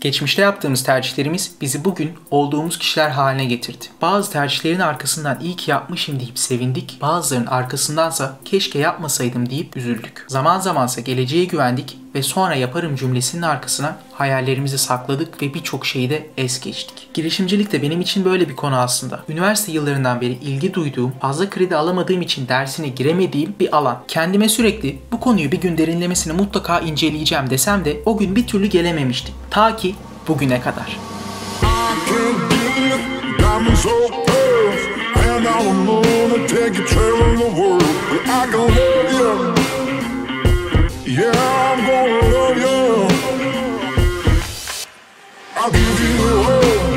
Geçmişte yaptığımız tercihlerimiz bizi bugün olduğumuz kişiler haline getirdi. Bazı tercihlerin arkasından iyi ki yapmışım deyip sevindik, bazılarının arkasındansa keşke yapmasaydım deyip üzüldük. Zaman zamansa geleceğe güvendik ve sonra yaparım cümlesinin arkasına hayallerimizi sakladık ve birçok şeyi de es geçtik. Girişimcilik de benim için böyle bir konu aslında. Üniversite yıllarından beri ilgi duyduğum, fazla kredi alamadığım için dersine giremediğim bir alan. Kendime sürekli bu konuyu bir gün derinlemesine mutlaka inceleyeceğim desem de o gün bir türlü gelememiştim. Ta ki bugüne kadar. can't give you the.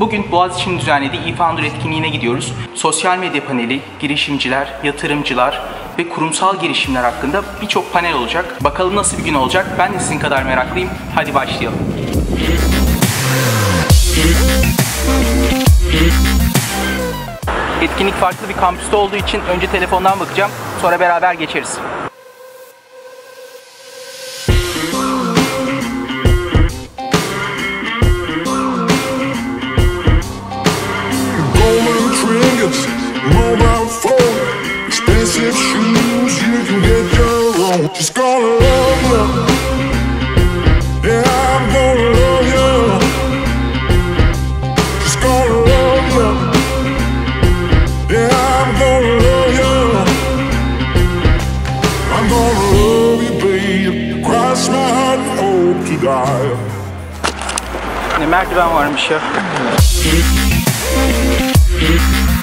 Bugün Boğaziçi'nin düzenlediği eFounder etkinliğine gidiyoruz. Sosyal medya paneli, girişimciler, yatırımcılar ve kurumsal girişimler hakkında birçok panel olacak. Bakalım nasıl bir gün olacak? Ben de sizin kadar meraklıyım. Hadi başlayalım. Etkinlik farklı bir kampüste olduğu için önce telefondan bakacağım. Sonra beraber geçeriz. Can get your own. Just gonna love you. Yeah, I'm gonna love you. Just gonna love you. Yeah, I'm gonna love you. I'm gonna love you, babe. Cross my heart and hope to die. Ne merdiven varmış ya. Hmm.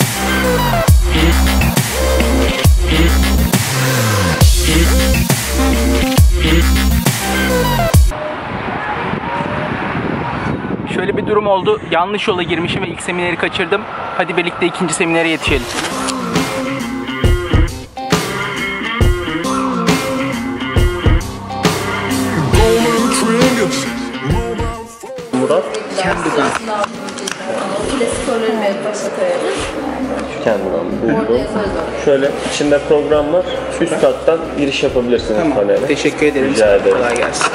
Şöyle bir durum oldu. Yanlış yola girmişim ve ilk semineri kaçırdım. Hadi birlikte ikinci seminere yetişelim. Murat Klasik rolleri başa koyarız. kendinden buldum. Şöyle içinde program var. Üst kattan giriş yapabilirsiniz panele. Teşekkür ederim. Rica ederim. Kolay gelsin.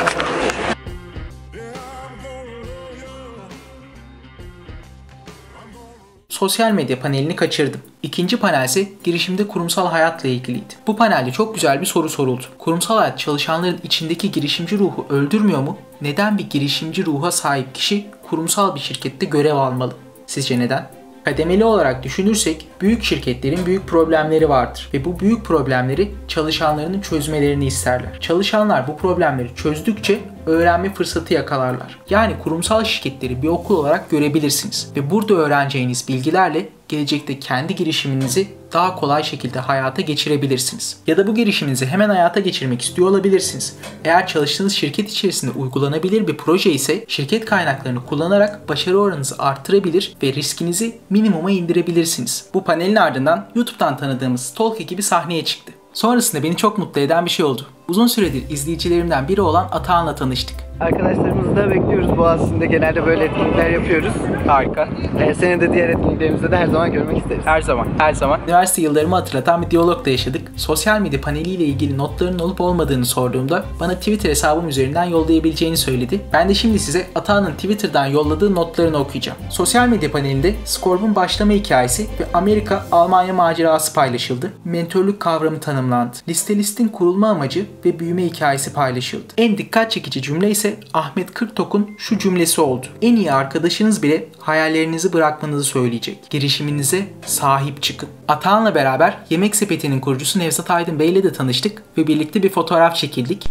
Sosyal medya panelini kaçırdım. İkinci panel ise girişimde kurumsal hayatla ilgiliydi. Bu panelde çok güzel bir soru soruldu. Kurumsal hayat çalışanların içindeki girişimci ruhu öldürmüyor mu? Neden bir girişimci ruha sahip kişi kurumsal bir şirkette görev almalı? Sizce neden? Kademeli olarak düşünürsek büyük şirketlerin büyük problemleri vardır ve bu büyük problemleri çalışanlarının çözmelerini isterler. Çalışanlar bu problemleri çözdükçe öğrenme fırsatı yakalarlar. Yani kurumsal şirketleri bir okul olarak görebilirsiniz ve burada öğreneceğiniz bilgilerle gelecekte kendi girişiminizi daha kolay şekilde hayata geçirebilirsiniz. Ya da bu girişiminizi hemen hayata geçirmek istiyor olabilirsiniz. Eğer çalıştığınız şirket içerisinde uygulanabilir bir proje ise şirket kaynaklarını kullanarak başarı oranınızı arttırabilir ve riskinizi minimuma indirebilirsiniz. Bu panelin ardından YouTube'dan tanıdığımız Talk ekibi sahneye çıktı. Sonrasında beni çok mutlu eden bir şey oldu. Uzun süredir izleyicilerimden biri olan Atahan'la tanıştık. Arkadaşlarımızı da bekliyoruz Boğaziçi'nde genelde böyle etkinlikler yapıyoruz. Harika. Ee, seni de diğer etkinliklerimizde de her zaman görmek isteriz. Her zaman, her zaman. Üniversite yıllarımı hatırlatan bir diyalog da yaşadık. Sosyal medya paneliyle ilgili notların olup olmadığını sorduğumda bana Twitter hesabım üzerinden yollayabileceğini söyledi. Ben de şimdi size Atağan'ın Twitter'dan yolladığı notlarını okuyacağım. Sosyal medya panelinde Scorb'un başlama hikayesi ve Amerika-Almanya macerası paylaşıldı. Mentörlük kavramı tanımlandı. Liste listin kurulma amacı ve büyüme hikayesi paylaşıldı. En dikkat çekici cümle ise Ahmet Kırtok'un şu cümlesi oldu. En iyi arkadaşınız bile hayallerinizi bırakmanızı söyleyecek. Girişiminize sahip çıkın. Atağan'la beraber Yemek Sepeti'nin kurucusu Nevzat Aydın Bey ile de tanıştık ve birlikte bir fotoğraf çekildik.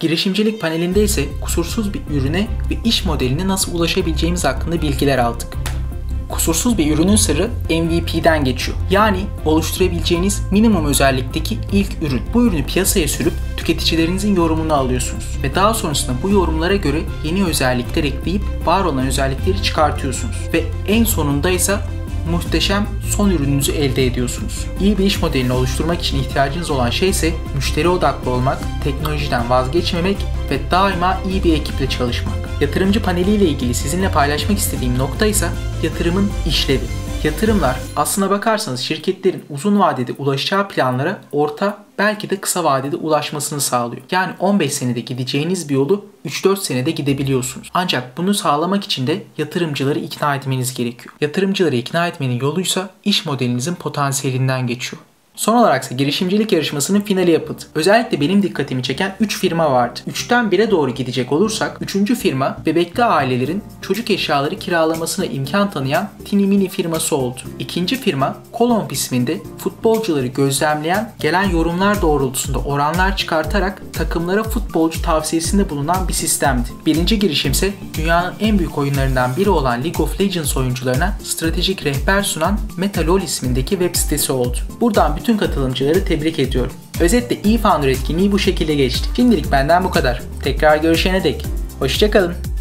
Girişimcilik panelinde ise kusursuz bir ürüne ve iş modeline nasıl ulaşabileceğimiz hakkında bilgiler aldık. Kusursuz bir ürünün sırrı MVP'den geçiyor. Yani oluşturabileceğiniz minimum özellikteki ilk ürün. Bu ürünü piyasaya sürüp tüketicilerinizin yorumunu alıyorsunuz. Ve daha sonrasında bu yorumlara göre yeni özellikler ekleyip var olan özellikleri çıkartıyorsunuz. Ve en sonunda ise muhteşem son ürününüzü elde ediyorsunuz. İyi bir iş modelini oluşturmak için ihtiyacınız olan şey ise müşteri odaklı olmak, teknolojiden vazgeçmemek ve daima iyi bir ekiple çalışmak. Yatırımcı paneliyle ilgili sizinle paylaşmak istediğim nokta ise yatırımın işlevi. Yatırımlar aslına bakarsanız şirketlerin uzun vadede ulaşacağı planlara orta belki de kısa vadede ulaşmasını sağlıyor. Yani 15 senede gideceğiniz bir yolu 3-4 senede gidebiliyorsunuz. Ancak bunu sağlamak için de yatırımcıları ikna etmeniz gerekiyor. Yatırımcıları ikna etmenin yoluysa iş modelinizin potansiyelinden geçiyor. Son olarak ise girişimcilik yarışmasının finali yapıldı. Özellikle benim dikkatimi çeken 3 firma vardı. 3'ten 1'e doğru gidecek olursak 3. firma bebekli ailelerin çocuk eşyaları kiralamasına imkan tanıyan Tini Mini firması oldu. İkinci firma Kolomb isminde futbolcuları gözlemleyen gelen yorumlar doğrultusunda oranlar çıkartarak takımlara futbolcu tavsiyesinde bulunan bir sistemdi. Birinci girişim ise dünyanın en büyük oyunlarından biri olan League of Legends oyuncularına stratejik rehber sunan Metalol ismindeki web sitesi oldu. Buradan bütün katılımcıları tebrik ediyorum. Özetle eFounder etkinliği bu şekilde geçti. Şimdilik benden bu kadar. Tekrar görüşene dek. Hoşçakalın.